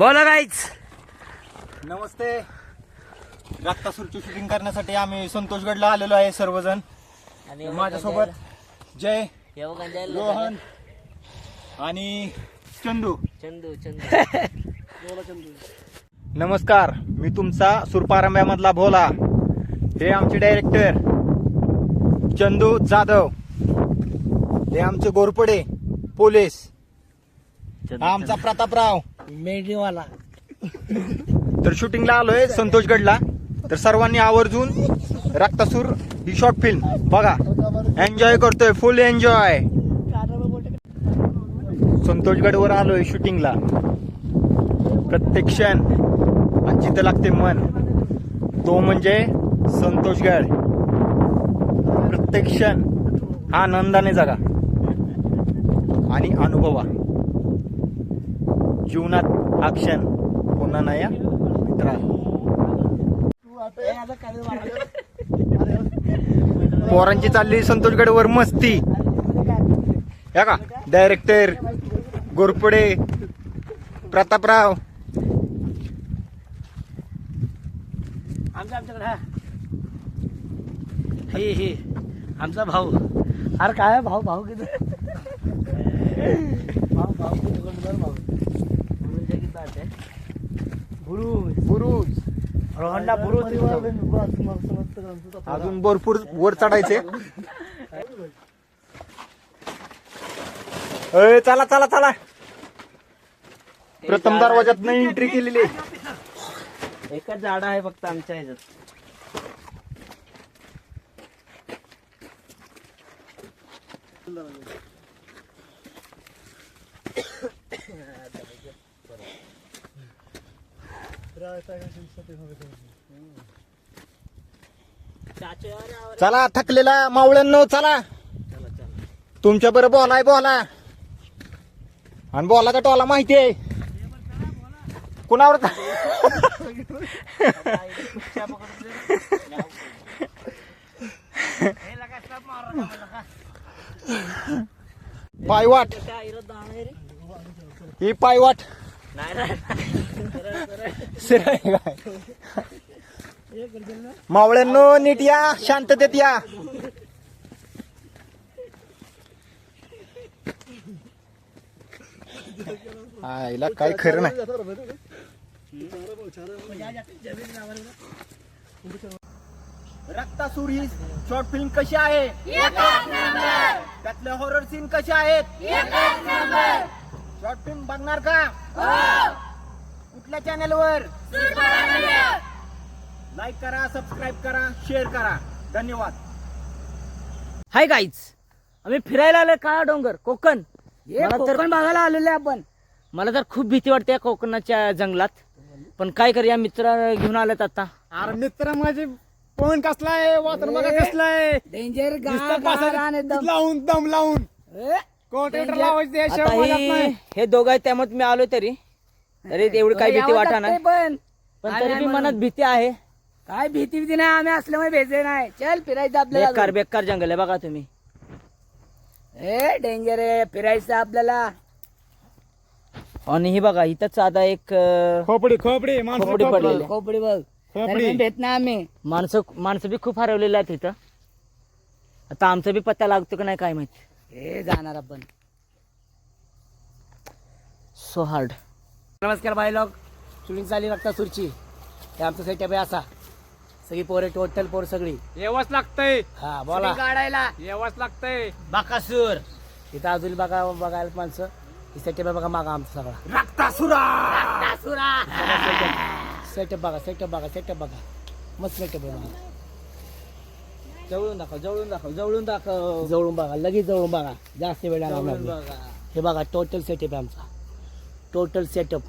बोला गाईच नमस्ते. रक्तासूरची शूटिंग करण्यासाठी आम्ही संतोषगडला आलेलो आहे सर्वजण. आणि माझ्यासोबत जय रोहन रोहन आणि चंदू. चंदू चंदू. नमस्कार मी तुमचा सुरपारंब्यामधला भोला. हे आमचे डायरेक्टर चंदू जाधव. हे आमचे गोरपडे पोलीस. आमचा प्रतापराव. मेढीवाला. तर शूटिंगला आलोय संतोषगडला तर सर्वांनी आवर्जून रक्तासूर ही शॉर्ट फिल्म बघा एन्जॉय करतोय फुल एन्जॉय संतोषगडवर आलोय शूटिंगला. प्रत्येक क्षण आणि जिथं लागते मन तो म्हणजे संतोषगड प्रत्येक क्षण हा आनंदाने जगा. आणि अनुभवा. जीवनात क्षण पुन्हा नाही मित्रा. पोरांची चालली संतोषगडवर मस्ती. या का? डायरेक्टर गोरपडे प्रतापराव. आमच्या आमच्याकडे हा. हे हे. आमचा भाऊ. अरे काय भाऊ? भाऊ किती? भाऊ भाऊ भाऊ. बुरुज. बुरुज. रोहनला बुरुज अजून भरपूर वर चढायचे. अय, चला चला चला. प्रथम दरवाजात एंट्री केलेली आहे. एकच झाड आहे फक्त आमच्या ह्याच्यात. चला थकलेला मावळ्यांनो चला. तुमच्या बरोबर बोलाय बोला. आणि बोलाचा टोला माहिती आहे. कुणावर पायवाट. ही पायवाट. सरळ आहे काय? मावळ्यांनो नीट या शांततेत या. आईला काय खरं नाही. रक्तासूर ही शॉर्ट फिल्म कशी आहे? त्यातले हॉरर सीन कसे आहेत? शॉर्ट फिल्म बघणार का? कुठल्या चॅनलवर लाईक करा सबस्क्राईब करा शेअर करा. धन्यवाद. हाय गाईज आम्ही फिरायला आलोय काळा डोंगर कोकण. मला तर कोकण भागाला आलेले आपण. मला तर खूप भीती वाटते या कोकणाच्या जंगलात. पण काय करूया मित्र घेऊन आलेत आता. अरे मित्र माझे पवन कसला आहे? वातर बघा कसला आहे? डेंजर नुसतं पासाला लावून दम लावून. कोटेटर लावायचं आता त्याशिवाय ही नाही. हे दोघं आहेत त्यामुळे मी आलोय तरी. तरी एवढी काही भीती वाटा नाही पण. पण तरी बी मनात. भीती आहे. काय भीती भीती नाही आम्ही असल्यामुळे भेजे नाही. चल फिरायचं आपल्याला बेकार बेकार जंगल आहे बघा तुम्ही. ए डेंजर आहे फिरायचं आपल्याला. आणि ही बघा इथंच आता एक अं, खोपडी खोपडी माणसं खोपडी खोपडी. पडलेली. खोपडी बघ. खोपडी. पण भेट नाही आम्ही. माणसं माणसं बी खूप हरवलेली आहेत इथं. आता आमचा बी पत्ता लागतो का नाही काय माहिती. हे जाणार आपण. सो हार्ड नमस्कार भाई लोक शूटिंग चालली लागता सुरची हे आमचं सेटअप आहे असा. सगळी पोरे टोटल पोर सगळी. येवाच लागतंय. हा बोला. काढायला येवाच लागतंय. बाकासूर. इथं अजून बघा बघायला माणसं. ही सेटअप आहे बघा मागा आमचा सगळा. सेटअप बघा सेटअप बघा सेटअप बघा. मस्त सेटअप आहे बघा. जवळून दाखव जवळून दाखव जवळून दाखव. जवळून बघा लगेच जवळून बघा. जास्त वेळ लागणार जवळून नाही. बघा. हे बघा टोटल सेटअप आहे आमचा. Total setup